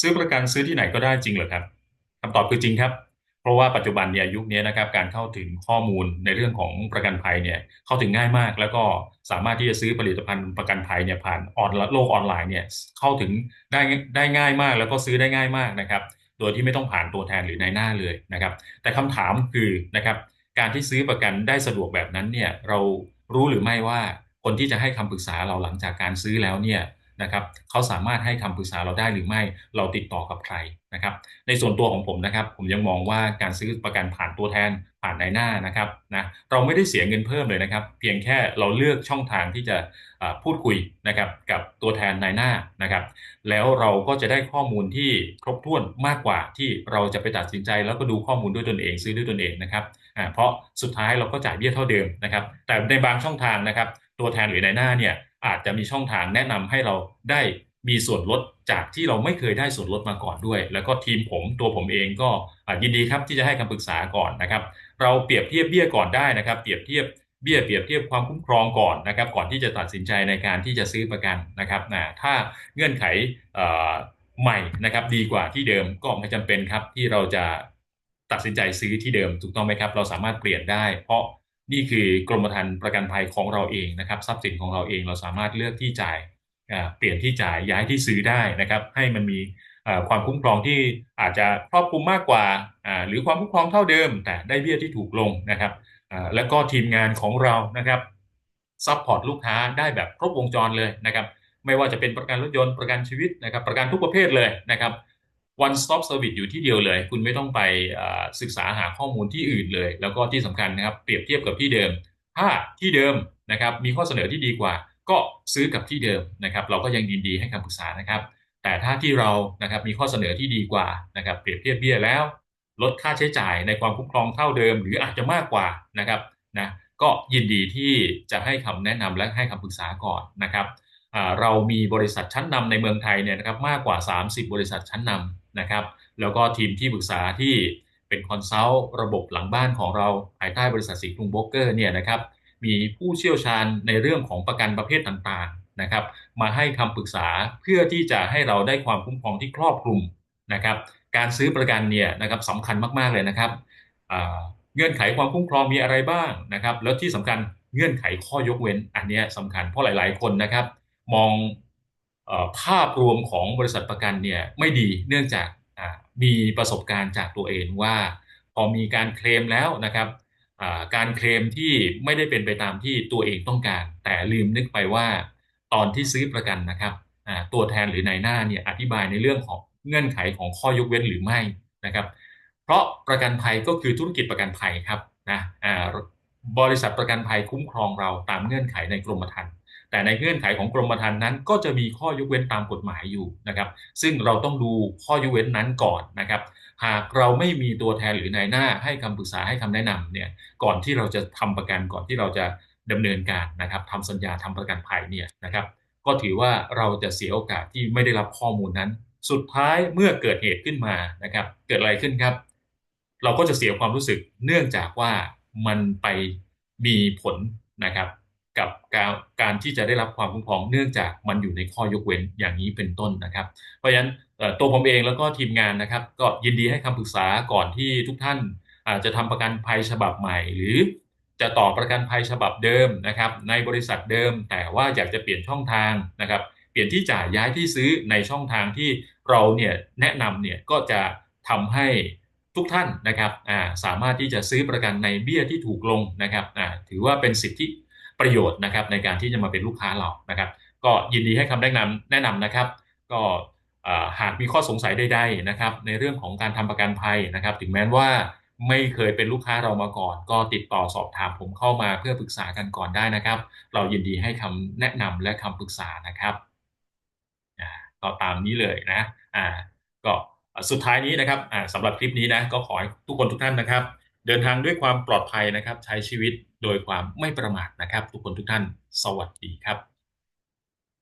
ซื้อประกันซื้อที่ไหนก็ได้จริงเหรอครับคำตอบคือจริงครับ เพราะว่าปัจจุบันเนี่ยยุคนี้นะครับ การเข้าถึงข้อมูลในเรื่องของประกันภัยเนี่ยเข้าถึงง่ายมาก แล้วก็สามารถที่จะซื้อผลิตภัณฑ์ประกันภัยเนี่ยผ่านออนโลกออนไลน์เนี่ยเข้าถึงได้ได้ง่ายมาก แล้วก็ซื้อได้ง่ายมากนะครับ โดยที่ไม่ต้องผ่านตัวแทนหรือนายหน้าเลยนะครับ แต่คำถามคือนะครับ การที่ซื้อประกันได้สะดวกแบบนั้นเนี่ยเรารู้หรือไม่ว่าคนที่จะให้คำปรึกษาเราหลังจากการซื้อแล้วเนี่ย นะครับเขาสามารถให้คำปรึกษาเราได้หรือไม่เราติดต่อกับใครนะครับ ในส่วนตัวของผมนะครับ ผมยังมองว่าการซื้อประกันผ่านตัวแทนผ่านนายหน้านะครับนะเราไม่ได้เสียเงินเพิ่มเลยนะครับ เพียงแค่เราเลือกช่องทางที่จะพูดคุยนะครับกับตัวแทนนายหน้านะครับ แล้วเราก็จะได้ข้อมูลที่ครบถ้วนมากกว่าที่เราจะไปตัดสินใจ แล้วก็ดูข้อมูลด้วยตนเองซื้อด้วยตนเองนะครับเพราะสุดท้ายเราก็จ่ายเบี้ยเท่าเดิมนะครับ แต่ในบางช่องทางนะครับ ตัวแทนหรือนายหน้าเนี่ยอาจจะมีช่องทางแนะนำให้เราได้มีส่วนลดจากที่เราไม่เคยได้ส่วนลดมาก่อนด้วย แล้วก็ทีมผมตัวผมเองก็ยินดีครับที่จะให้คำปรึกษาก่อนนะครับ เราเปรียบเทียบเบี้ยก่อนได้นะครับ เปรียบเทียบเบี้ยเปรียบเทียบความคุ้มครองก่อนนะครับ ก่อนที่จะตัดสินใจในการที่จะซื้อประกันนะครับนะถ้าเงื่อนไขใหม่นะครับ ดีกว่าที่เดิมก็ไม่จำเป็นครับที่เราจะตัดสินใจซื้อที่เดิมถูกต้องไหมครับ เราสามารถเปลี่ยนได้ เพราะ นี่คือกรมธรรม์ประกันภัยของเราเองนะครับทรัพย์สินของเราเองเราสามารถเลือกที่จ่ายเปลี่ยนที่จ่ายย้ายที่ซื้อได้นะครับ ให้มันมีความคุ้มครองที่อาจจะครอบคลุมมากกว่า หรือความคุ้มครองเท่าเดิม แต่ได้เบี้ยที่ถูกลงนะครับแล้วก็ทีมงานของเรานะครับซัพพอร์ตลูกค้าได้แบบครบวงจรเลยนะครับ ไม่ว่าจะเป็นประกันรถยนต์ประกันชีวิตนะครับ ประกันทุกประเภทเลยนะครับ one stop service อยู่ที่เดียวเลย คุณไม่ต้องไปศึกษาหาข้อมูลที่อื่นเลย แล้วก็ที่สำคัญนะครับ เปรียบเทียบกับที่เดิม ถ้าที่เดิมนะครับมีข้อเสนอที่ดีกว่า ก็ซื้อกับที่เดิมนะครับ เราก็ยังยินดีให้คำปรึกษานะครับ แต่ถ้าที่เรานะครับมีข้อเสนอที่ดีกว่านะครับ เปรียบเทียบเบี้ยแล้ว ลดค่าใช้จ่ายในความคุ้มครองเท่าเดิม หรืออาจจะมากกว่านะครับนะก็ยินดีที่จะให้คำแนะนำและให้คำปรึกษาก่อนนะครับ เรามีบริษัทชั้นนำในเมืองไทยเนี่ยนะครับมากกว่า 30 บริษัทชั้นนำนะครับ แล้วก็ทีมที่ปรึกษาที่เป็นคอนซัลท์ระบบหลังบ้านของเราภายใต้บริษัทสีกรุงโบรกเกอร์เนี่ยนะครับมีผู้เชี่ยวชาญในเรื่องของประกันประเภทต่างๆนะครับ มาให้คำปรึกษาเพื่อที่จะให้เราได้ความคุ้มครองที่ครอบคลุมนะครับ การซื้อประกันเนี่ยนะครับสำคัญมากๆเลยนะครับเงื่อนไขความคุ้มครองมีอะไรบ้างนะครับ แล้วที่สำคัญเงื่อนไขข้อยกเว้นอันนี้สำคัญเพราะหลาย ๆ คนนะครับ มองภาพรวมของบริษัทประกันเนี่ยไม่ดีเนื่องจากมีประสบการณ์จากตัวเองว่า พอมีการเคลมแล้วนะครับการเคลมที่ไม่ได้เป็นไปตามที่ตัวเองต้องการ แต่ลืมนึกไปว่าตอนที่ซื้อประกันนะครับตัวแทนหรือนายหน้าเนี่ยอธิบายในเรื่องของเงื่อนไขของข้อยกเว้นหรือไม่นะครับ เพราะประกันภัยก็คือธุรกิจประกันภัยครับนะบริษัทประกันภัยคุ้มครองเราตามเงื่อนไขในกรมธรรม์ แต่ในเงื่อนไขของกรมธรรม์นั้น ก็จะมีข้อยกเว้นตามกฎหมายอยู่นะครับ ซึ่งเราต้องดูข้อยกเว้นนั้นก่อนนะครับ หากเราไม่มีตัวแทนหรือนายหน้าให้คำปรึกษาให้คำแนะนำเนี่ยก่อนที่เราจะทำประกันก่อนที่เราจะดำเนินการนะครับทำสัญญาทำประกันภัยเนี่ยนะครับ ก็ถือว่าเราจะเสียโอกาสที่ไม่ได้รับข้อมูลนั้น สุดท้ายเมื่อเกิดเหตุขึ้นมานะครับ เกิดอะไรขึ้นครับ เราก็จะเสียความรู้สึกเนื่องจากว่ามันไปมีผลนะครับ กับการการที่จะได้รับความคุ้มครองเนื่องจากมันอยู่ในข้อยกเว้นอย่างนี้เป็นต้นนะครับ เพราะฉะนั้นตัวผมเองแล้วก็ทีมงานนะครับ ก็ยินดีให้คำปรึกษาก่อนที่ทุกท่านอาจจะทำประกันภัยฉบับใหม่ หรือจะต่อประกันภัยฉบับเดิมนะครับ ในบริษัทเดิม แต่ว่าอยากจะเปลี่ยนช่องทางนะครับ เปลี่ยนที่จ่ายย้ายที่ซื้อในช่องทางที่เราเนี่ยแนะนำเนี่ยก็จะทำให้ทุกท่านนะครับสามารถที่จะซื้อประกันในเบี้ยที่ถูกลงนะครับถือว่าเป็นสิทธิ ประโยชน์นะครับในการที่จะมาเป็นลูกค้าเรานะครับ ก็ยินดีให้คำแนะนำแนะนำนะครับ ก็หากมีข้อสงสัยใดๆนะครับในเรื่องของการทำประกันภัยนะครับ ถึงแม้ว่าไม่เคยเป็นลูกค้าเรามาก่อน ก็ติดต่อสอบถามผมเข้ามาเพื่อปรึกษากันก่อนได้นะครับ เรายินดีให้คำแนะนำและคำปรึกษานะครับก็ตามนี้เลยนะอ่าก็สุดท้ายนี้นะครับอ่าสำหรับคลิปนี้นะก็ขอให้ทุกคนทุกท่านนะครับ เดินทางด้วยความปลอดภัยนะครับ ใช้ชีวิต โดยความไม่ประมาทนะครับ ทุกคนทุกท่าน สวัสดีครับ